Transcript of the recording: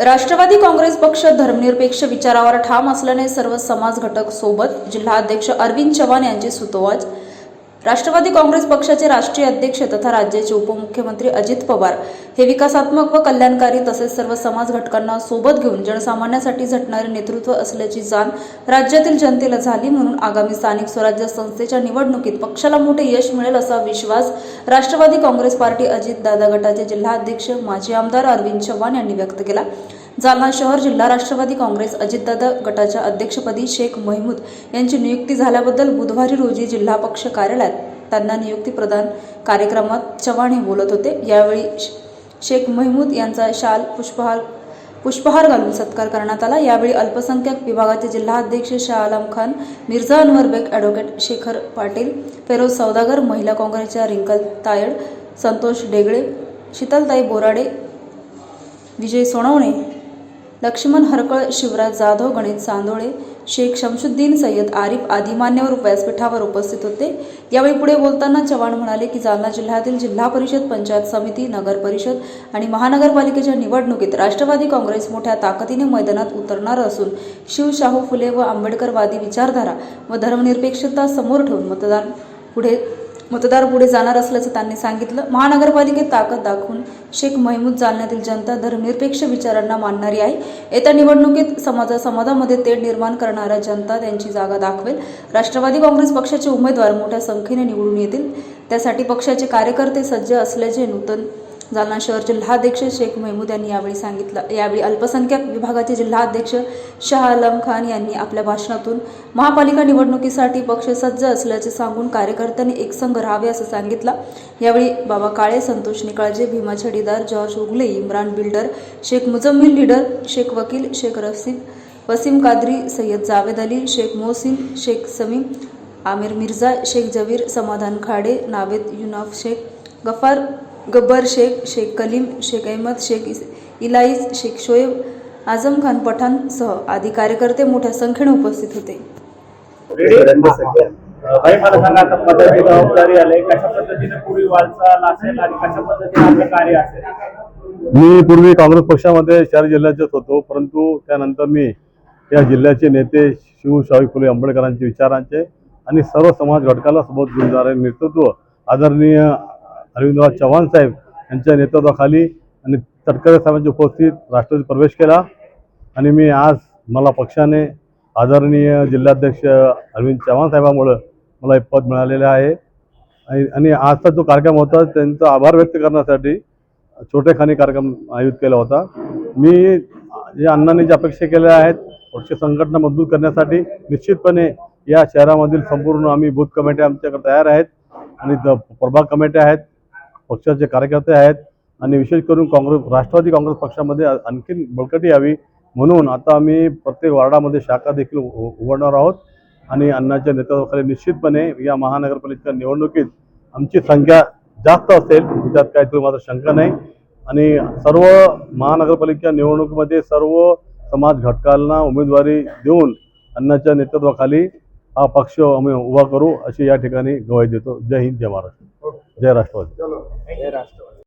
राष्ट्रवादी काँग्रेस पक्ष धर्मनिरपेक्ष विचारावर ठाम असल्याने सर्व समाज घटक सोबत जिल्हाध्यक्ष अरविंद चव्हाण यांची सुतोवाच राष्ट्रवादी काँग्रेस पक्षाचे राष्ट्रीय अध्यक्ष तथा राज्याचे उपमुख्यमंत्री अजित पवार हे विकासात्मक व कल्याणकारी तसेच सर्व समाज घटकांना सोबत घेऊन जनसामान्यासाठी झटणारे नेतृत्व असल्याची जाण राज्यातील जनतेला झाली म्हणून आगामी स्थानिक स्वराज्य संस्थेच्या निवडणुकीत पक्षाला मोठे यश मिळेल असा विश्वास राष्ट्रवादी काँग्रेस पार्टी अजित दादा गटाचे जिल्हाध्यक्ष माजी आमदार अरविंद चव्हाण यांनी व्यक्त केला. जालना शहर जिल्हा राष्ट्रवादी काँग्रेस अजितदादा गटाच्या अध्यक्षपदी शेख महमूद यांची नियुक्ती झाल्याबद्दल बुधवारी रोजी जिल्हा पक्ष कार्यालयात त्यांना नियुक्ती प्रदान कार्यक्रमात चव्हाण हे बोलत होते. यावेळी श- शेख महमूद यांचा शाल पुष्पहार पुष्पहार घालून सत्कार करण्यात आला. यावेळी अल्पसंख्याक विभागाचे जिल्हाध्यक्ष शाह आलम खान मिर्झा अनवर बेग ॲडव्होकेट शेखर पाटील फेरोज सौदागर महिला काँग्रेसच्या रिंकल तायड संतोष डेगळे शीतलताई बोराडे विजय सोनवणे लक्ष्मण हरकळ शिवराज जाधव गणित चांदोळे शेख शमशुद्दीन सय्यद आरिफ आदी मान्यवर व्यासपीठावर उपस्थित होते. यावेळी पुढे बोलताना चव्हाण म्हणाले की जालना जिल्ह्यातील जिल्हा परिषद पंचायत समिती नगर परिषद आणि महानगरपालिकेच्या निवडणुकीत राष्ट्रवादी काँग्रेस मोठ्या ताकदीने मैदानात उतरणार असून शिवशाहू फुले व आंबेडकरवादी विचारधारा व धर्मनिरपेक्षता समोर ठेवून मतदान पुढे मतदार पुढे जाणार असल्याचं त्यांनी सांगितलं. महानगरपालिकेत ताकद दाखवून शेख महमूद जालन्यातील जनता धर्मनिरपेक्ष विचारांना मानणारी आहे. येत्या निवडणुकीत समाजा समाजामध्ये तेढ निर्माण करणाऱ्या जनता त्यांची जागा दाखवेल. राष्ट्रवादी काँग्रेस पक्षाचे उमेदवार मोठ्या संख्येने निवडून येतील. त्यासाठी पक्षाचे कार्यकर्ते सज्ज असल्याचे नूतन जालना शहर जिल्हाध्यक्ष शेख महमूद यांनी यावेळी सांगितलं. यावेळी अल्पसंख्याक विभागाचे जिल्हाध्यक्ष शाह आलम खान यांनी आपल्या भाषणातून महापालिका निवडणुकीसाठी पक्ष सज्ज असल्याचे सांगून कार्यकर्त्यांनी एकसंघ राहावे असं सांगितलं. यावेळी Baba Kale Santosh Nikalje Bhima Chhadidar George Ugale Imran builder Shaikh Muzammil leader Shaikh Vakil Shaikh Rasheed Wasim Qadri Syed Javed Ali Shaikh Mohsin Shaikh Sameem Aamir Mirza Shaikh जवीर समाधान खाडे नावेद युनाफ शेख गफार गब्बर शेख शेख कलीम शेख अहमद शेख इलाईज शेख शोएब आझम खान पठाणसह आदी कार्यकर्ते मोठ्या संख्येने उपस्थित होते. भाई मला सांगा आता पदाची जबाबदारी आली कशा पद्धतीने पुढील वाटचाल असेल आणि कशा पद्धतीने आपलं कार्य असेल? मी पूर्वी काँग्रेस पक्षामध्ये शहर जिल्ह्याचेच होतो परंतु त्यानंतर मी या जिल्ह्याचे नेते शिवशाही फुले आंबेडकरांचे विचारांचे आणि सर्व समाज घटकाला सोबत घेऊन जाणारे नेतृत्व आदरणीय अरविंदराव चव्हाण साहेब यांच्या नेतृत्वाखाली आणि तटकरे साहेबांच्या उपस्थित राष्ट्रवादी प्रवेश केला. आणि मी आज मला पक्षाने आदरणीय जिल्हाध्यक्ष अरविंद चव्हाण साहेबामुळं मला हे पद मिळालेलं आहे. आणि आणि आजचा जो कार्यक्रम होता त्यांचा आभार व्यक्त करण्यासाठी छोटेखानी कार्यक्रम आयोजित केला होता. मी जे अण्णांनी ज्या अपेक्षा केल्या आहेत पक्ष संघटना मजबूत करण्यासाठी निश्चितपणे या शहरामधील संपूर्ण आम्ही बूथ कमिट्या आमच्याकडे तयार आहेत. आणि प्रभाग कमिट्या आहेत. पक्षाचे कार्यकर्ते आहेत आणि विशेष करून काँग्रेस राष्ट्रवादी काँग्रेस पक्षामध्ये आणखीन बळकटी यावी म्हणून आता आम्ही प्रत्येक वार्डामध्ये शाखा देखील उ- उघडणार आहोत. आणि अण्णाच्या नेतृत्वाखाली निश्चितपणे या महानगरपालिका निवडणुकीत आमची संख्या जास्त असेल त्यात काही तुम्ही माझा शंका नाही. आणि सर्व महानगरपालिका निवडणुकीमध्ये सर्व समाज घटकांना उमेदवारी देऊन अण्णाच्या नेतृत्वाखाली हा पक्ष आम्ही उभा करू अशी या ठिकाणी गवाही देतो. जय हिंद जय महाराष्ट्र. जय राष्ट्रवादी. जय राष्ट्रवादी.